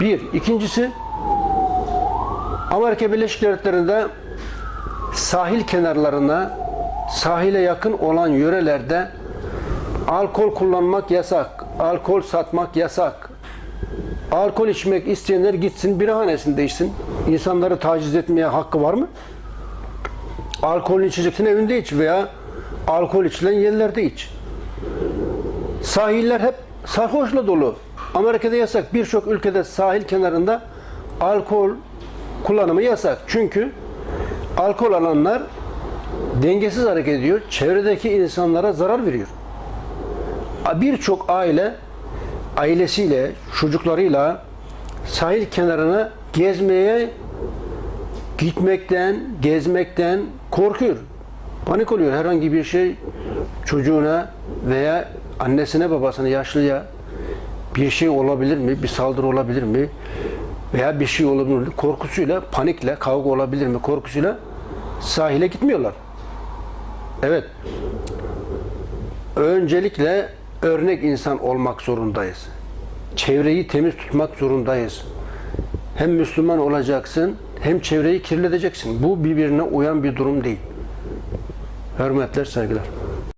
Bir. İkincisi Amerika Birleşik Devletleri'nde sahil kenarlarına sahile yakın olan yörelerde alkol kullanmak yasak. Alkol satmak yasak. Alkol içmek isteyenler gitsin birahanesinde içsin. İnsanları taciz etmeye hakkı var mı? Alkol içeceksin evinde iç veya alkol içilen yerlerde iç. Sahiller hep sarhoşla dolu. Amerika'da yasak. Birçok ülkede sahil kenarında alkol kullanımı yasak. Çünkü alkol alanlar dengesiz hareket ediyor. Çevredeki insanlara zarar veriyor. Birçok aile ailesiyle, çocuklarıyla sahil kenarına gezmeye gitmekten, gezmekten korkuyor. Panik oluyor. Herhangi bir şey çocuğuna veya annesine, babasına, yaşlıya bir şey olabilir mi? Bir saldırı olabilir mi? Veya bir şey olabilir mi? Korkusuyla, panikle, kavga olabilir mi? Korkusuyla sahile gitmiyorlar. Evet. Öncelikle örnek insan olmak zorundayız. Çevreyi temiz tutmak zorundayız. Hem Müslüman olacaksın, hem çevreyi kirleteceksin. Bu birbirine uyan bir durum değil. Hürmetler, saygılar.